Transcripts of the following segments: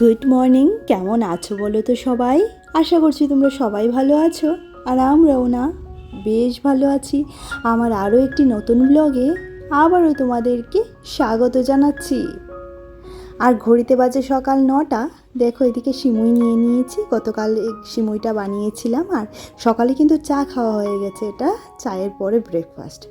Good morning কেমন আছো বলো তো সবাই? আশা করছি তোমরা সবাই ভালো আছো, আর আমরাও না, বেশ ভালো আছি। আমার আরও একটি নতুন ব্লগে আবারও তোমাদেরকে স্বাগত জানাচ্ছি। আর ঘড়িতে বাজে সকাল নটা, দেখো এদিকে সিমুই নিয়ে নিয়েছি, গতকাল সিমুইটা বানিয়েছিলাম, আর সকালে কিন্তু চা খাওয়া হয়ে গেছে এটা, চায়ের পরে ব্রেকফাস্ট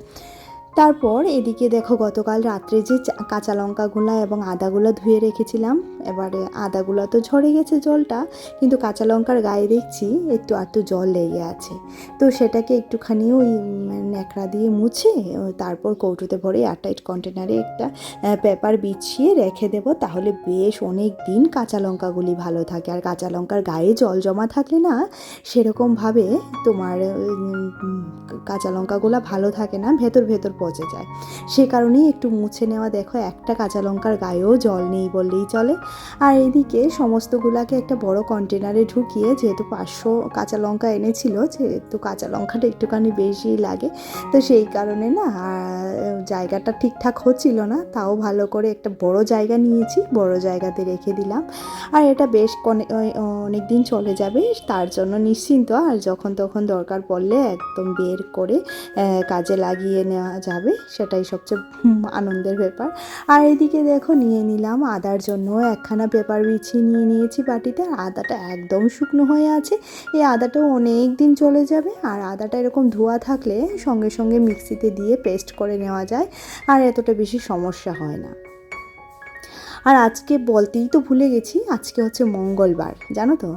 তারপর এদিকে দেখো গতকাল রাত্রে যে কাঁচা লঙ্কাগুলো এবং আদাগুলো ধুয়ে রেখেছিলাম এবারে আদাগুলো তো ঝরে গেছে জলটা কিন্তু কাঁচা লঙ্কার গায়ে দেখছি একটু একটু জল লেগে আছে। তো সেটাকে একটুখানি ওই উম, ন্যাকড়া দিয়ে মুছে তারপর কৌটোতে ভরে এয়ারটাইট কন্টেনারে একটা পেপার বিছিয়ে রেখে দেবো তাহলে বেশ অনেক দিন কাঁচা লঙ্কাগুলি ভালো থাকে। আর কাঁচা লঙ্কার গায়ে জল জমা থাকলে না সেরকমভাবে তোমার কাঁচা লঙ্কাগুলো ভালো থাকে না ভেতর ভেতর পচে যায়। সে কারণেই একটু মুছে নেওয়া দেখো একটা কাঁচা লঙ্কার গায়েও জল নেই বললেই চলে। আর এদিকে সমস্তগুলাকে একটা বড় কন্টেনারে ঢুকিয়ে, যেহেতু পাঁচশো কাঁচা লঙ্কা এনেছিল যেহেতু কাঁচা লঙ্কাটা একটুখানি বেশি লাগে। তো সেই কারণে না জায়গাটা ঠিকঠাক হচ্ছিল না। তাও ভালো করে একটা বড় জায়গা নিয়েছি, বড় জায়গাতে রেখে দিলাম। আর এটা বেশ অনেক দিন চলে যাবে, তার জন্য নিশ্চিন্ত। আর যখন তখন দরকার পড়লে একদম বের করে কাজে লাগিয়ে নেওয়া যাবে, সেটাই সবচেয়ে আনন্দের ব্যাপার। আর এদিকে দেখো, নিয়ে নিলাম আদার জন্য একখানা পেপার বিছিয়ে নিয়ে নিয়েছি বাটিতে, আর আদাটা একদম শুকনো হয়ে আছে। এই আদাটাও অনেক দিন চলে যাবে, আর আদাটা এরকম ধোয়া থাকলে সঙ্গে সঙ্গে মিক্সিতে দিয়ে পেস্ট করে নেওয়া যায়, আর এতটা বেশি সমস্যা হয় না। আর আজকে বলতেই তো ভুলে গেছি, আজকে হচ্ছে মঙ্গলবার, জানো তো?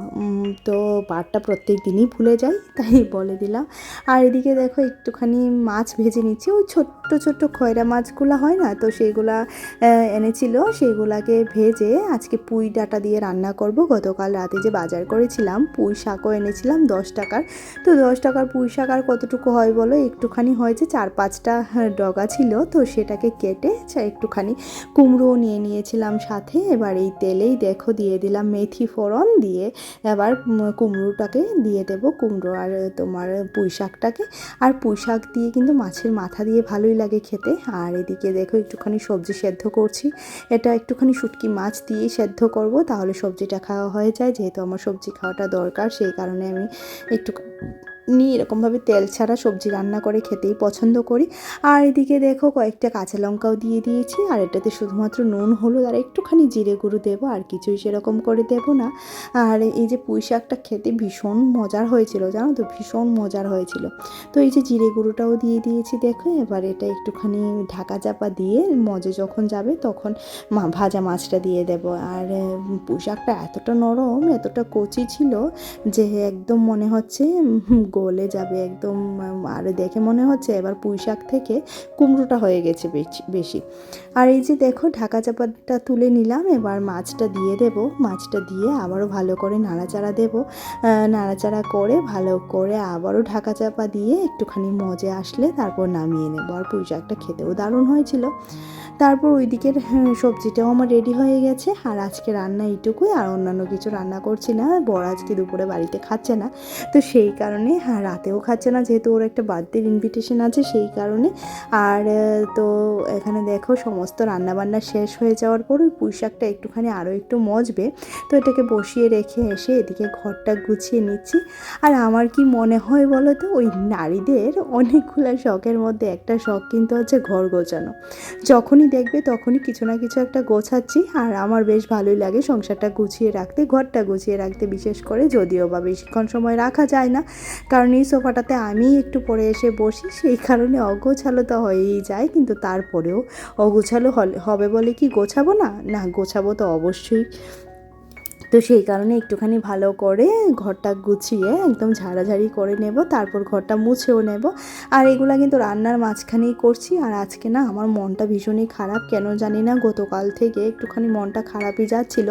তো বারটা প্রত্যেক দিনই ভুলে যাই, তাই বলে দিলাম। আর এদিকে দেখো একটুখানি মাছ ভেজে নিচ্ছি, ওই ছোট্ট ছোট্ট খয়রা মাছগুলো হয় না? তো সেইগুলা এনেছিল সেইগুলাকে ভেজে আজকে পুঁই ডাটা দিয়ে রান্না করব। গতকাল রাতে যে বাজার করেছিলাম, পুঁই শাকও এনেছিলাম দশ টাকার। তো দশ টাকার পুঁই শাক আর কতটুকু হয় বলো? একটুখানি হয়েছে, চার পাঁচটা ডগা ছিল, তো সেটাকে কেটে একটুখানি কুমড়োও নিয়ে নিয়েছিলাম সাথে এবার এই তেলেই দেখো দিয়ে দিলাম মেথি ফোড়ন দিয়ে এবার কুমড়োটাকে দিয়ে দেব কুমড়ো আর তোমার পুঁই শাকটাকে আর পুঁই শাক দিয়ে কিন্তু মাছের মাথা দিয়ে ভালোই লাগে খেতে। আর এদিকে দেখো একটুখানি সবজি সেদ্ধ করছি। এটা একটুখানি শুটকি মাছ দিয়ে সেদ্ধ করব, তাহলে সবজিটা খাওয়া হয়ে যায়। যেহেতু আমার সবজি খাওয়াটা দরকার, সেই কারণে আমি একটু নিয়ে এরকমভাবে তেল ছাড়া সবজি রান্না করে খেতেই পছন্দ করি। আর এদিকে দেখো কয়েকটা কাঁচা লঙ্কাও দিয়ে দিয়েছি। আর এটাতে শুধুমাত্র নুন, হলুদ আর একটুখানি জিরে গুঁড়ো দেবো, আর কিছুই সেরকম করে দেবো না। আর এই যে পুঁই শাকটা খেতে ভীষণ মজার হয়েছিল, জানো তো? ভীষণ মজার হয়েছিল। তো এই যে জিরে গুঁড়োটাও দিয়ে দিয়েছি, দেখো। এবার এটা একটুখানি ঢাকা চাপা দিয়ে মজে যখন যাবে তখন মা ভাজা মাছটা দিয়ে দেব। আর পুঁই শাকটা এতটা নরম, এতটা কচি ছিল যে একদম মনে হচ্ছে গলে যাবে একদম আর দেখে মনে হচ্ছে এবার পুঁই শাক থেকে কুমড়োটা হয়ে গেছে বেশি আর এই যে দেখো ঢাকা চাপাটা তুলে নিলাম এবার মাছটা দিয়ে দেব। মাছটা দিয়ে আবারও ভালো করে নাড়াচাড়া দেব। নাড়াচাড়া করে ভালো করে আবারও ঢাকা চাপা দিয়ে একটুখানি মজে আসলে তারপর নামিয়ে নেব। আর পুঁই শাকটা খেতেও দারুণ হয়েছিল। তারপর ওই দিকের হ্যাঁ, সবজিটাও আমার রেডি হয়ে গেছে। আর আজকে রান্না এইটুকুই। আর অন্যান্য কিছু রান্না করছি না। বড় আজকে দুপুরে বাড়িতে খাচ্ছে না। তো সেই কারণে হ্যাঁ রাতেও খাচ্ছে না যেহেতু ওর একটা বার্থডের ইনভিটেশন আছে সেই কারণে। আর তো এখানে দেখো সমস্ত রান্নাবান্না শেষ হয়ে যাওয়ার পর ওই পুঁই শাকটা একটুখানি আরও একটু মজবে। তো এটাকে বসিয়ে রেখে এসে এদিকে ঘরটা গুছিয়ে নিচ্ছি। আর আমার কি মনে হয় বলো তো, ওই নারীদের অনেকগুলো শখের মধ্যে একটা শখ কিন্তু হচ্ছে ঘর গোছানো। যখনই দেখবে তখনই কিছু না কিছু একটা গোছাচ্ছি আর আমার বেশ ভালোই লাগে সংসারটা গুছিয়ে রাখতে, ঘরটা গুছিয়ে রাখতে বিশেষ করে যদিও বা বেশিক্ষণ সময় রাখা যায় না। কারণ এই সোফাটাতে আমি একটু পরে এসে বসি, সেই কারণে অগোছালো তো হয়েই যায়, কিন্তু তারপরেও অগোছালো হবে বলে কি গোছাবো না? না, গোছাবো তো অবশ্যই। তো সেই কারণে একটুখানি ভালো করে ঘরটা গুছিয়ে একদম ঝাড়াঝাড়ি করে নেব, তারপর ঘরটা মুছেও নেব। আর এগুলো কিন্তু রান্নার মাঝখানেই করছি, আর আজকে না আমার মনটা ভীষণই খারাপ, কেন জানি না গতকাল থেকে একটুখানি মনটা খারাপই যাচ্ছিল।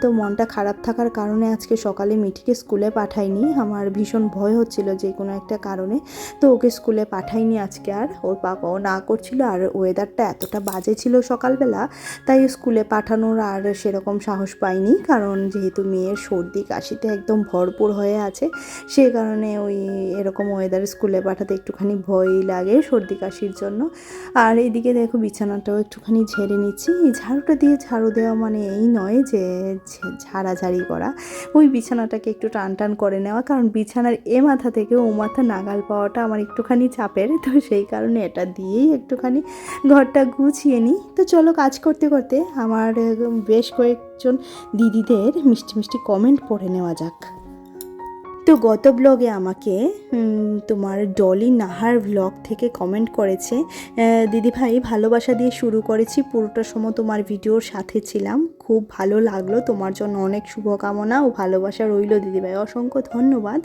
তো মনটা খারাপ থাকার কারণে আজকে সকালে মিঠিকে স্কুলে পাঠাইনি, আমার ভীষণ ভয় হচ্ছিল যে কোনো একটা কারণে। তো ওকে স্কুলে পাঠাইনি আজকে আর, ওর পাপাও না করছিল, আর ওয়েদারটা এতটা বাজে ছিল সকালবেলা, তাই স্কুলে পাঠানোর আর সেরকম সাহস পাইনি। কারণ যেহেতু মেয়ের সর্দি কাশিতে একদম ভরপুর হয়ে আছে সেই কারণে ওই এরকম ওয়েদার স্কুলে পাঠাতে একটুখানি ভয়ই লাগে সর্দি কাশির জন্য। আর এইদিকে দেখো বিছানাটাও একটুখানি ঝেড়ে নিচ্ছি। ঝাড়ুটা দিয়ে ঝাড়ু দেওয়া মানে এই নয় যে ঝাড়াঝাড়ি করা। ওই বিছানাটাকে একটু টান টান করে নেওয়া, কারণ বিছানার এ মাথা থেকে ও মাথা নাগাল পাওয়াটা আমার একটুখানি চাপের। তো সেই কারণে এটা দিয়েই একটুখানি ঘরটা গুছিয়ে নিই। তো চলো কাজ করতে করতে আমার বেশ বেশ কয়েকজন দিদিদের মিষ্টি মিষ্টি কমেন্ট পড়ে নেওয়া যাক। তো গত ব্লগে আমাকে তোমার ডলি নাহার ব্লগ থেকে কমেন্ট করেছে দিদিভাই ভালোবাসা দিয়ে শুরু করেছি, পুরোটা সময় তোমার ভিডিওর সাথে ছিলাম। খুব ভালো লাগল, তোমার জন্য অনেক শুভকামনা ও ভালোবাসা রইল দিদিভাই অসংখ্য ধন্যবাদ।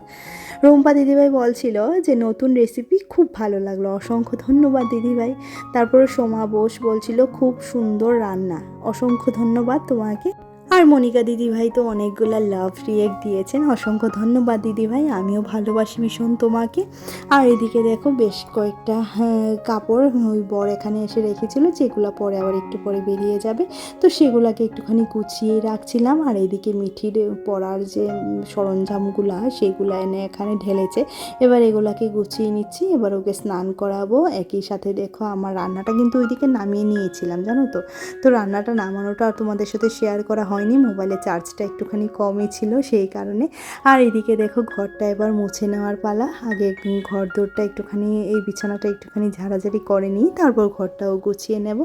রম্পা দিদিভাই বলছিল যে, নতুন রেসিপি খুব ভালো লাগল, অসংখ্য ধন্যবাদ দিদিভাই তারপরে সোমা বোস বলছিল, খুব সুন্দর রান্না। অসংখ্য ধন্যবাদ তোমাকে। আর মনিকা দিদিভাই তো অনেকগুলো লাভ রিয়েক্ট দিয়েছেন। অসংখ্য ধন্যবাদ দিদিভাই আমিও ভালোবাসি ভীষণ তোমাকে। আর এদিকে দেখো বেশ কয়েকটা হ্যাঁ, কাপড় ওই বর এখানে এসে রেখেছিল যেগুলো পরে আবার একটু পরে বেরিয়ে যাবে। তো সেগুলোকে একটুখানি গুছিয়ে রাখছিলাম। আর এদিকে মিঠির পরার যে সরঞ্জামগুলো সেগুলো এনে এখানে ঢেলেছে। এবার এগুলাকে গুছিয়ে নিচ্ছি এবার ওকে স্নান করাবো। একই সাথে দেখো আমার রান্নাটা কিন্তু ওইদিকে নামিয়ে নিয়েছিলাম জানো তো? তো রান্নাটা নামানোটা তোমাদের সাথে শেয়ার করা হয়নি মোবাইলের চার্জটা একটুখানি কমই ছিল সেই কারণে। আর এদিকে দেখো ঘরটা এবার মুছে নেওয়ার পালা। আগে ঘর দৌড়টা একটুখানি, এই বিছানাটা একটুখানি ঝাড়াঝাড়ি করে নিই, তারপর ঘরটাও গুছিয়ে নেব।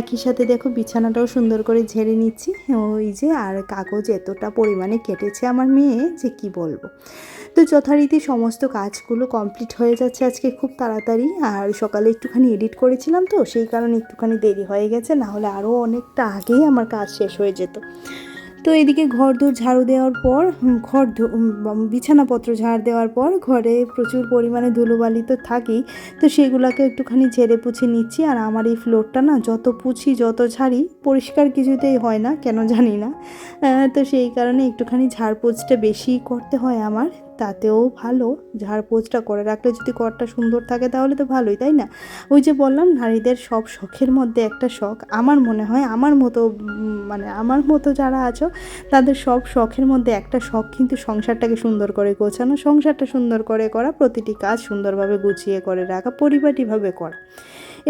একই সাথে দেখো বিছানাটাও সুন্দর করে ঝেড়ে নিচ্ছি। ওই যে, আর কাগজ এতটা পরিমাণে কেটেছে আমার মেয়ে যে কি বলব। তো যথারীতি সমস্ত কাজগুলো কমপ্লিট হয়ে যাচ্ছে আজকে খুব তাড়াতাড়ি। আর সকালে একটুখানি এডিট করেছিলাম তো, সেই কারণে একটুখানি দেরি হয়ে গেছে, না হলে আরও অনেকটা আগেই আমার কাজ শেষ হয়ে যেত। তো এদিকে ঘর দূর ঝাড়ু দেওয়ার পর ঘর বিছানাপত্র ঝাড় দেওয়ার পর ঘরে প্রচুর পরিমাণে ধুলোবালি তো থাকেই, তো সেগুলোকে একটুখানি ঝেড়ে পুছে নিচ্ছি। আর আমার এই ফ্লোরটা না, যত পুছি যত ঝাড়ি, পরিষ্কার কিছুতেই হয় না, কেন জানি না। তো সেই কারণে একটুখানি ঝাড় ঝাড়পোছটা বেশি করতে হয় আমার। তাতেও ভালো। ঝাড়পোছটা করে রাখলে যদি ঘরটা সুন্দর থাকে তাহলে তো ভালোই, তাই না? ওই যে বললাম, নারীদের সব শখের মধ্যে একটা শখ। আমার মনে হয়, আমার মতো মানে আমার মতো যারা আছো, তাদের সব শখের মধ্যে একটা শখ কিন্তু সংসারটাকে সুন্দর করে গোছানো, সংসারটা সুন্দর করে করা, প্রতিটি কাজ সুন্দরভাবে গুছিয়ে করে রাখা, পরিপাটিভাবে করা।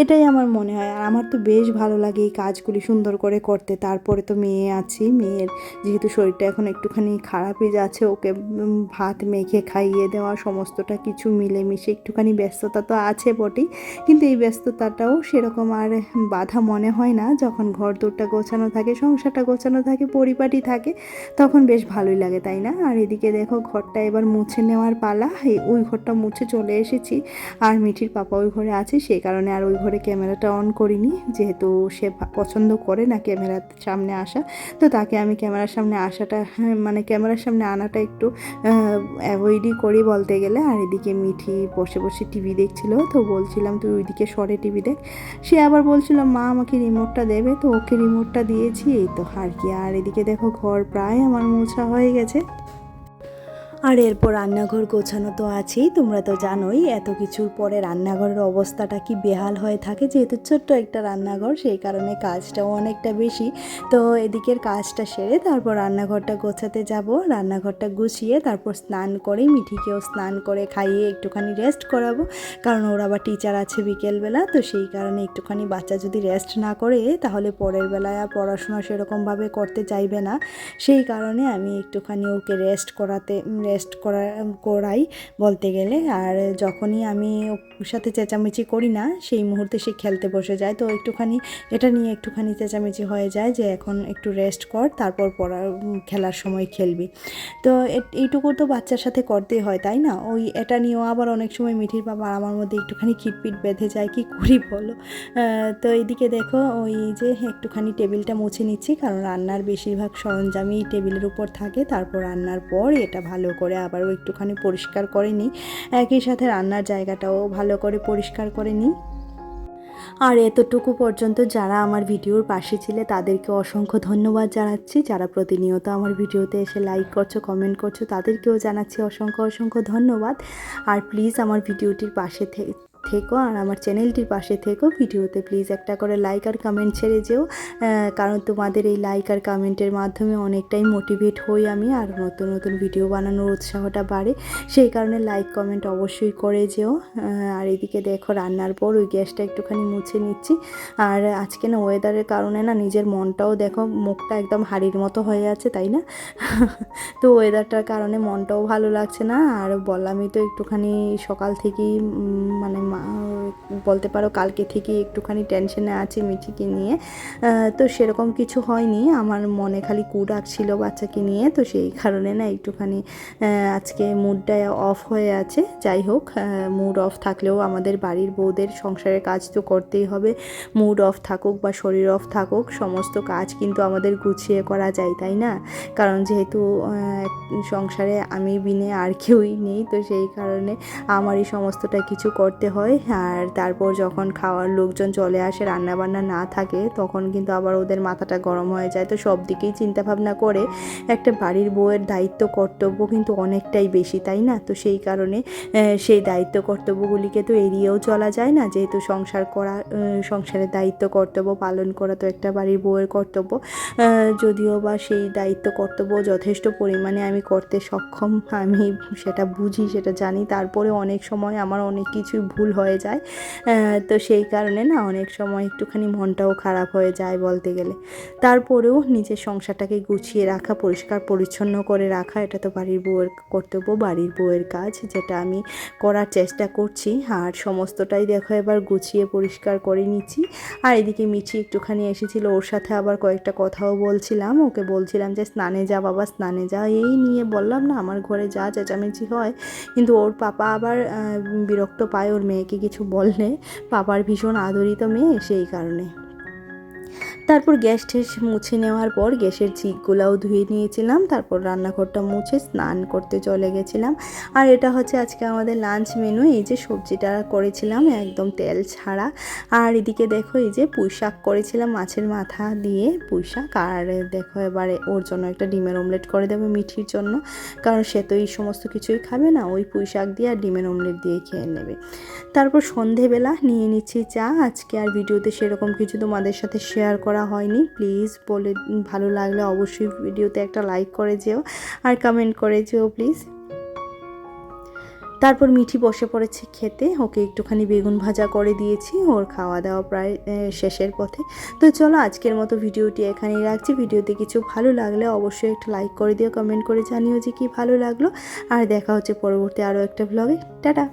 এটাই আমার মনে হয়। আর আমার তো বেশ ভালো লাগে এই কাজগুলি সুন্দর করে করতে। তারপরে তো মেয়ে আছি, মেয়ের যেহেতু শরীরটা এখন একটুখানি খারাপই যাচ্ছে, ওকে ভাত মেখে খাইয়ে দেওয়া, সমস্তটা কিছু মিলেমিশে একটুখানি ব্যস্ততা তো আছে বটেই। কিন্তু এই ব্যস্ততাটাও সেরকম আর বাধা মনে হয় না। যখন ঘর দৌড়টা গোছানো থাকে, সংসারটা গোছানো থাকে, পরিপাটি থাকে, তখন বেশ ভালোই লাগে, তাই না? আর এদিকে দেখো ঘরটা এবার মুছে নেওয়ার পালা। ওই ঘরটা মুছে চলে এসেছি। আর মিঠির পাপা ওই ঘরে আছে, সেই কারণে আর ওই ঘরে ক্যামেরাটা অন করিনি যেহেতু সে পছন্দ করে না ক্যামেরার সামনে আসা তো তাকে আমি ক্যামেরার সামনে আসাটা হ্যাঁ, মানে ক্যামেরার সামনে আনাটা একটু অ্যাভয়েডই করি বলতে গেলে। আর এদিকে মিঠি বসে বসে টিভি দেখছিল তো বলছিলাম তুই ওইদিকে সরে টিভি দেখ। সে আবার বলছিল মা আমাকে রিমোটটা দেবে। তো ওকে রিমোটটা দিয়েছি এই তো আর কি। আর এদিকে দেখো ঘর প্রায় আমার মোছা হয়ে গেছে। আর এরপর রান্নাঘর গোছানো তো আছেই, তোমরা তো জানোই, এত কিছুর পরে রান্নাঘরের অবস্থাটা কি বেহাল হয়ে থাকে, যেহেতু ছোট্ট একটা রান্নাঘর, সেই কারণে কাজটাও অনেকটা বেশি। তো এদিকের কাজটা সেরে তারপর রান্নাঘরটা গোছাতে যাব, রান্নাঘরটা গুছিয়ে তারপর স্নান করে মিঠিকেও স্নান করে খাইয়ে একটুখানি রেস্ট করাবো, কারণ ওর আবার টিচার আছে বিকেলবেলা, তো সেই কারণে একটুখানি বাচ্চা যদি রেস্ট না করে, তাহলে পরের বেলায় আর পড়াশোনা সেরকমভাবে করতে চাইবে না। সেই কারণে আমি একটুখানি ওকে রেস্ট করাতে রেস্ট করা করাই বলতে গেলে। আর যখনই আমি ওর সাথে চেঁচামেচি করি না সেই মুহূর্তে সে খেলতে বসে যায়। তো একটুখানি এটা নিয়ে একটুখানি চেঁচামেচি হয়ে যায় যে এখন একটু রেস্ট কর তারপর উম, খেলার সময় খেলবি। তো এইটুকু তো বাচ্চার সাথে করতেই হয় তাই না? ওই এটা নিয়েও আবার অনেক সময় মিঠির বাবা আমার মধ্যে একটুখানি খিটপিট বেঁধে যায় কি করি বলো? তো এইদিকে দেখো ওই যে একটুখানি টেবিলটা মুছে নিচ্ছি কারণ রান্নার বেশিরভাগ সরঞ্জামই টেবিলের উপর থাকে। তারপর রান্নার পর এটা ভালো করে আবারও একটুখানি পরিষ্কার করে নিই। একই সাথে রান্নার জায়গাটাও ভালো করে পরিষ্কার করে নিই। আর এতটুকু পর্যন্ত যারা আমার ভিডিওর পাশে ছিলে, তাদেরকে অসংখ্য ধন্যবাদ জানাচ্ছি। যারা প্রতিনিয়ত আমার ভিডিওতে এসে লাইক করছ কমেন্ট করছ, তাদেরকেও জানাচ্ছি অসংখ্য অসংখ্য ধন্যবাদ। আর প্লিজ আমার ভিডিওটির পাশে থে- থেকো আর আমার চ্যানেলটির পাশে থেকো ভিডিওতে প্লিজ একটা করে লাইক আর কমেন্ট ছেড়ে যেও। কারণ তোমাদের এই লাইক আর কমেন্টের মাধ্যমে অনেকটাই মোটিভেট হই আমি আর নতুন নতুন ভিডিও বানানোর উৎসাহটা বাড়ে। সেই কারণে লাইক কমেন্ট অবশ্যই করে যেও। আর এদিকে দেখো রান্নার পর ওই গ্যাসটা একটুখানি মুছে নিচ্ছি। আর আজকে না ওয়েদারের কারণে না নিজের মনটাও দেখো মুখটা একদম হাড়ির মতো হয়ে আছে, তাই না? তো ওয়েদারটার কারণে মনটাও ভালো লাগছে না। আর বললামই তো একটুখানি সকাল থেকেই মানে বলতে পারো কালকে থেকেই একটুখানি টেনশনে আছে মিঠিকে নিয়ে। তো সেরকম কিছু হয়নি। আমার মনে খালি কু ডাকছিল বাচ্চাকে নিয়ে। তো সেই কারণে না একটুখানি আজকে মুডটা অফ হয়ে আছে। যাই হোক মুড অফ থাকলেও আমাদের বাড়ির বউদের সংসারের কাজ তো করতেই হবে। মুড অফ থাকুক বা শরীর অফ থাকুক, সমস্ত কাজ কিন্তু আমাদের গুছিয়ে করা যায়, তাই না? কারণ যেহেতু সংসারে আমি, বিনে আর কেউই নেই, তো সেই কারণে আমারই সমস্তটা কিছু করতে হয়। আর তারপর যখন খাওয়ার লোকজন চলে আসে রান্না বান্না না থাকে, তখন কিন্তু আবার ওদের মাথাটা গরম হয়ে যায়। তো সব দিকেই চিন্তা ভাবনা করে একটা বাড়ির বউয়ের দায়িত্ব, কর্তব্য কিন্তু অনেকটাই বেশি, তাই না? তো সেই কারণে সেই দায়িত্ব, কর্তব্যগুলিকে তো এড়িয়েও চলা যায় না। যেহেতু সংসার করা সংসারের দায়িত্ব, কর্তব্য পালন করা তো একটা বাড়ির বউয়ের কর্তব্য যদিও বা সেই দায়িত্ব, কর্তব্য যথেষ্ট পরিমাণে আমি করতে সক্ষম, আমি সেটা বুঝি, সেটা জানি। তারপরে অনেক সময় আমার অনেক কিছুই ভুল হয়ে যায়। তো সেই কারণে না অনেক সময় একটুখানি মনটাও খারাপ হয়ে যায় বলতে গেলে। তারপরেও নিজের সংসারটাকে গুছিয়ে রাখা, পরিষ্কার, পরিচ্ছন্ন করে রাখা, এটা তো বাড়ির বউয়ের কর্তব্য, বাড়ির বউয়ের কাজ, যেটা আমি করার চেষ্টা করছি। আর সমস্তটাই দেখো এবার গুছিয়ে, পরিষ্কার করে নিচ্ছি। আর এদিকে মিঠি একটুখানি এসেছিল, ওর সাথে আবার কয়েকটা কথাও বলছিলাম। ওকে বলছিলাম যে, স্নানে যা বাবা, স্নানে যা। এই নিয়ে বললাম না, আমার ঘরে যা চেঁচামেচি হয়। কিন্তু ওর পাপা আবার বিরক্ত পায়, ওর মেয়েকে কিছু বললে পাপার ভীষণ আদরিত মেয়ে সেই কারণে। তারপর গ্যাস ঠেস মুছে নেওয়ার পর গ্যাসের ঝিকগুলাও ধুয়ে নিয়েছিলাম, তারপর রান্নাঘরটা মুছে স্নান করতে চলে গেছিলাম। আর এটা হচ্ছে আজকে আমাদের লাঞ্চ মেনু এই যে সবজিটা করেছিলাম একদম তেল ছাড়া। আর এদিকে দেখো এই যে পুঁই শাক করেছিলাম মাছের মাথা দিয়ে পুঁই শাক। আর দেখো এবারে ওর জন্য একটা ডিমের অমলেট করে দেবো মিঠির জন্য, কারণ সে তো এই সমস্ত কিছুই খাবে না, ওই পুঁই শাক দিয়ে আর ডিমের অমলেট দিয়ে খেয়ে নেবে। তারপর সন্ধেবেলা নিয়ে নিচ্ছি চা, আজকে আর ভিডিওতে সেরকম কিছু তোমাদের সাথে শেয়ার করা হয়নি। প্লিজ বলে, ভালো লাগলে অবশ্যই ভিডিওতে একটা লাইক করে যেও আর কমেন্ট করে যেও প্লিজ তারপর মিঠি বসে পড়েছে খেতে। ওকে একটুখানি বেগুন ভাজা করে দিয়েছি। ওর খাওয়া দাওয়া প্রায় শেষের পথে। তো চলো আজকের মতো ভিডিওটি এখানেই রাখছি। ভিডিওতে কিছু ভালো লাগলে অবশ্যই একটা লাইক করে দিও কমেন্ট করে জানিও যে কি ভালো লাগল। আর দেখা হচ্ছে পরবর্তী আরও একটা ব্লগে টাটা!